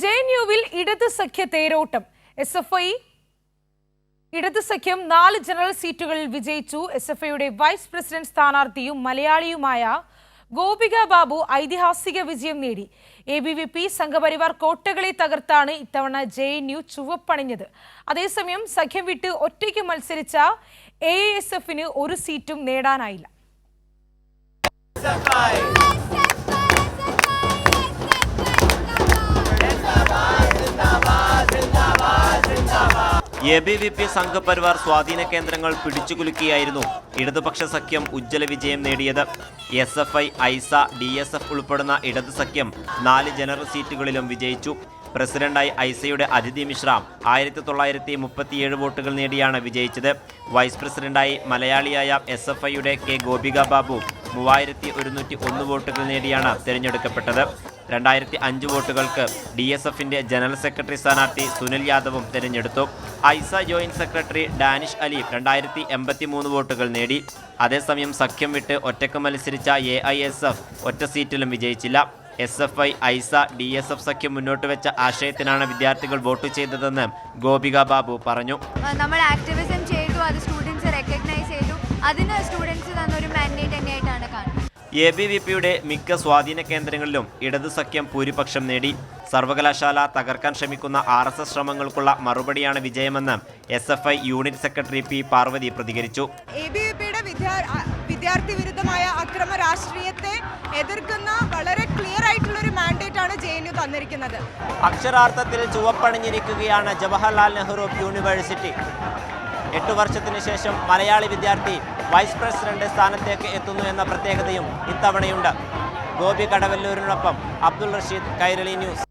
J N യുവിൽ ഇടത് സഖ്യ തേരോട്ടം. എസ് എഫ് ഐ ഇടത് സഖ്യം നാല് ജനറൽ സീറ്റുകളിൽ വിജയിച്ചു. എസ് എഫ് ഐയുടെ വൈസ് പ്രസിഡന്റ് സ്ഥാനാർത്ഥിയും മലയാളിയുമായ ഗോപിക ബാബു ഐതിഹാസിക വിജയം നേടി. A B V P Sangh Parivar കോട്ടകളെ തകർത്താണ് ഇത്തവണ ജെ എൻ യു ചുവപ്പണിഞ്ഞത്. അതേസമയം സഖ്യം വിട്ട് ഒറ്റയ്ക്ക് മത്സരിച്ച എ എസ് എഫിന് ഒരു സീറ്റും നേടാനായില്ല. A B V P Sangh Parivar സ്വാധീന കേന്ദ്രങ്ങൾ പിടിച്ചുകുലുക്കിയായിരുന്നു. ഇടതുപക്ഷ സഖ്യം ഉജ്ജ്വല വിജയം നേടിയത്. S F I AISA D S F ഉൾപ്പെടുന്ന ഇടത് സഖ്യം നാല് ജനറൽ സീറ്റുകളിലും വിജയിച്ചു. പ്രസിഡന്റായി ഐസയുടെ അതിഥി മിശ്ര ആയിരത്തി തൊള്ളായിരത്തി മുപ്പത്തിയേഴ് വോട്ടുകൾ നേടിയാണ് വിജയിച്ചത്. വൈസ് പ്രസിഡന്റായി മലയാളിയായ എസ് എഫ് ഐയുടെ കെ ഗോപിക ബാബു മൂവായിരത്തി ഒരുന്നൂറ്റി ഒന്ന് വോട്ടുകൾ നേടിയാണ് തിരഞ്ഞെടുക്കപ്പെട്ടത്. രണ്ടായിരത്തി അഞ്ച് വോട്ടുകൾക്ക് ഡി എസ് എഫിന്റെ ജനറൽ സെക്രട്ടറി സ്ഥാനാർത്ഥി സുനിൽ യാദവും തിരഞ്ഞെടുത്തു. AISA joint secretary Danish Ali രണ്ടായിരത്തി എൺപത്തി മൂന്ന് വോട്ടുകൾ നേടി. അതേസമയം സഖ്യം വിട്ട് ഒറ്റയ്ക്ക് മത്സരിച്ച എ ഐ എസ് എഫ് ഒറ്റ സീറ്റിലും വിജയിച്ചില്ല. S F I AISA D S F സഖ്യം മുന്നോട്ട് വെച്ച ആശയത്തിനാണ് വിദ്യാർത്ഥികൾ വോട്ട് ചെയ്തതെന്ന് ഗോപിക ബാബു പറഞ്ഞു. നമ്മൾ ആക്ടിവിസം ചെയ്തു അത് സ്റ്റുഡൻസ് റെക്കഗ്നൈസ് ചെയ്തു. അതിന് സ്റ്റുഡൻസ് തന്നൊരു മാൻഡേറ്റ് തന്നെയായിട്ടാണ് കാണുന്നത്. എ ബി വി പിയുടെ മിക്ക സ്വാധീന കേന്ദ്രങ്ങളിലും ഇടതു സഖ്യം ഭൂരിപക്ഷം നേടി. സർവകലാശാല തകർക്കാൻ ശ്രമിക്കുന്ന ആർ എസ് എസ് ശ്രമങ്ങൾക്കുള്ള മറുപടിയാണ് വിജയമെന്ന് S F I unit secretary P Parvathi പ്രതികരിച്ചു. എ ബി വി പിയുടെ വിദ്യാർത്ഥി വിരുദ്ധമായ അക്രമ രാഷ്ട്രീയത്തെ എതിർക്കുന്ന വളരെ ക്ലിയർ ആയിട്ടുള്ള ഒരു മാൻഡേറ്റ് ആണ് ജെ എൻ യു തന്നിരിക്കുന്നത്. അക്ഷരാർത്ഥത്തിൽ ചുവപ്പണിഞ്ഞിരിക്കുകയാണ് ജവഹർലാൽ നെഹ്റു യൂണിവേഴ്സിറ്റി. എട്ടു വർഷത്തിനു ശേഷം മലയാളി വിദ്യാർത്ഥി വൈസ് പ്രസിഡന്റ് സ്ഥാനത്തേക്ക് എത്തുന്നു എന്ന പ്രത്യേകതയും ഇത്തവണയുണ്ട്. ഗോപി കടവല്ലൂരിനൊപ്പം അബ്ദുൾ റഷീദ് കൈരളി ന്യൂസ്.